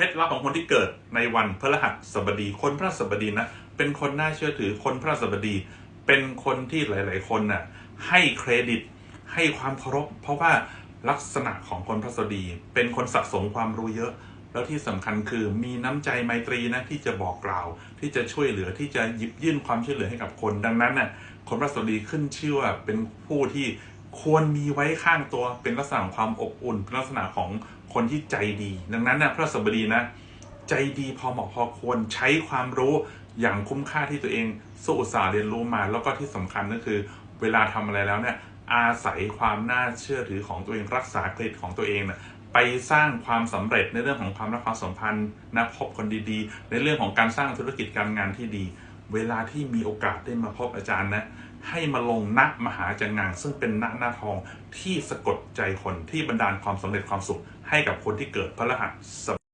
ล็ดลับของคนที่เกิดในวันพฤหัสบดี คนพฤหัสบดีนะ เป็นคนน่าเชื่อถือคนพฤหัสบดี เป็นคนที่หลาย ๆ คนน่ะให้เครดิต ให้ความเคารพ เพราะว่าลักษณะของคนพฤหัสบดี เป็นคนสะสมความรู้เยอะ แล้วที่สำคัญคือมีน้ำใจไมตรีนะที่จะบอกกล่าว ที่จะช่วยเหลือที่จะหยิบยื่นความช่วยเหลือให้กับคน ดังนั้นน่ะคนพฤหัสบดีขึ้นชื่อว่าเป็นผู้ที่ควรมีไว้ข้างตัวเป็นลักษณะของความอบอุ่นเป็นลักษณะของ คนที่ใจดี ดังนั้นนะพฤหัสบดีนะ ใจดีพอเหมาะพอควรใช้ความรู้อย่างคุ้มค่าที่ตัวเองสู้อุตสาห์เรียนรู้มา แล้วก็ที่สำคัญก็คือ เวลาทำอะไรแล้วเนี่ยอาศัยความน่าเชื่อถือของตัวเองรักษาเครดิตของตัวเองนะไปสร้างความสำเร็จในเรื่องของความรักความสัมพันธ์นะพบคนดีๆ ในเรื่องของการสร้างธุรกิจการงานที่ดี เวลาที่มีโอกาสได้มาพบอาจารย์นะ ให้มาลงณมหาจังงานซึ่งเป็นณหน้าทองที่สะกดใจคนที่บันดาลความสำเร็จความสุขให้กับคนที่เกิดพระรหัส